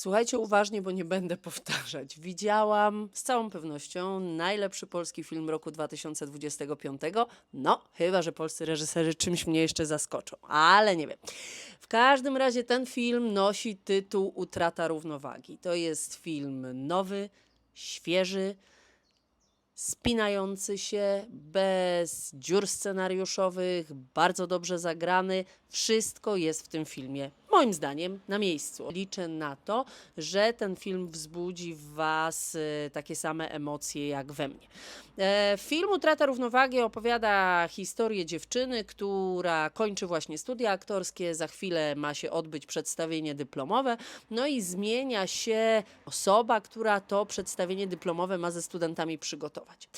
Słuchajcie uważnie, bo nie będę powtarzać. Widziałam z całą pewnością najlepszy polski film roku 2025. No, chyba, że polscy reżyserzy czymś mnie jeszcze zaskoczą, ale nie wiem. W każdym razie ten film nosi tytuł Utrata równowagi. To jest film nowy, świeży, spinający się, bez dziur scenariuszowych, bardzo dobrze zagrany. Wszystko jest w tym filmie, moim zdaniem, na miejscu. Liczę na to, że ten film wzbudzi w Was e, takie same emocje jak we mnie. E, Film Utrata Równowagi opowiada historię dziewczyny, która kończy właśnie studia aktorskie. Za chwilę ma się odbyć przedstawienie dyplomowe. No i zmienia się osoba, która to przedstawienie dyplomowe ma ze studentami przygotować.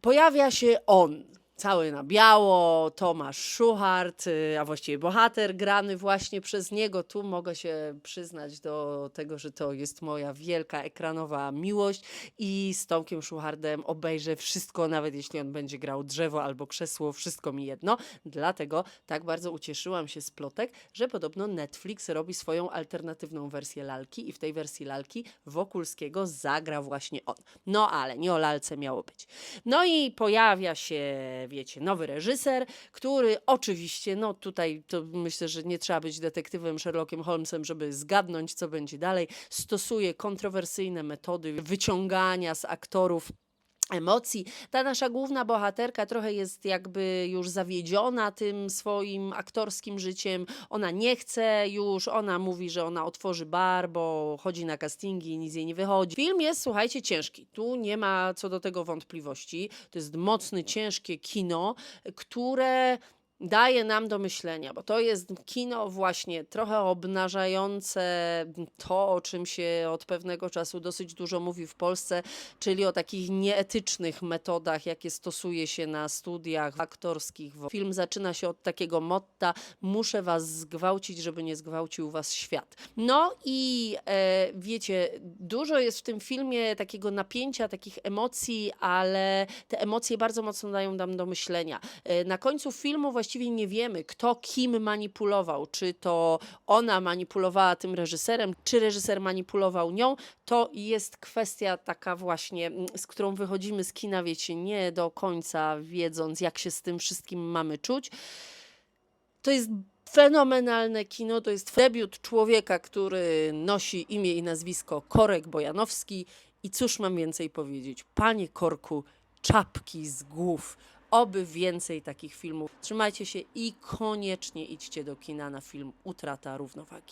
Pojawia się on, cały na biało, Tomasz Szuchart, y, a właściwie bohater grany właśnie przez niego. Tu mogę się przyznać do tego, że to jest moja wielka ekranowa miłość i z Tomkiem Szuchardem obejrzę wszystko, nawet jeśli on będzie grał drzewo albo krzesło, wszystko mi jedno. Dlatego tak bardzo ucieszyłam się z plotek, że podobno Netflix robi swoją alternatywną wersję lalki i w tej wersji lalki Wokulskiego zagra właśnie on. No ale nie o lalce miało być. No i pojawia się, wiecie, nowy reżyser, który oczywiście, no tutaj to myślę, że nie trzeba być detektywem Sherlockiem Holmesem, żeby zgadnąć, co będzie dalej. Stosuje kontrowersyjne metody wyciągania z aktorów emocji. Ta nasza główna bohaterka trochę jest jakby już zawiedziona tym swoim aktorskim życiem. Ona nie chce już, ona mówi, że ona otworzy bar, bo chodzi na castingi i nic jej nie wychodzi. Film jest, słuchajcie, ciężki. Tu nie ma co do tego wątpliwości. To jest mocne, ciężkie kino, które daje nam do myślenia, bo to jest kino właśnie trochę obnażające to, o czym się od pewnego czasu dosyć dużo mówi w Polsce, czyli o takich nieetycznych metodach, jakie stosuje się na studiach aktorskich. Film zaczyna się od takiego motta: muszę was zgwałcić, żeby nie zgwałcił was świat. No i e, wiecie, dużo jest w tym filmie takiego napięcia, takich emocji, ale te emocje bardzo mocno dają nam do myślenia. E, Na końcu filmu właściwie nie wiemy, kto kim manipulował. Czy to ona manipulowała tym reżyserem, czy reżyser manipulował nią. To jest kwestia taka właśnie, mm, z którą wychodzimy z kina, wiecie, nie do końca wiedząc, jak się z tym wszystkim mamy czuć. To jest fenomenalne kino. To jest debiut człowieka, który nosi imię i nazwisko Korek Bojanowski. I cóż mam więcej powiedzieć? Panie Korku, czapki z głów. Oby więcej takich filmów. Trzymajcie się i koniecznie idźcie do kina na film Utrata równowagi.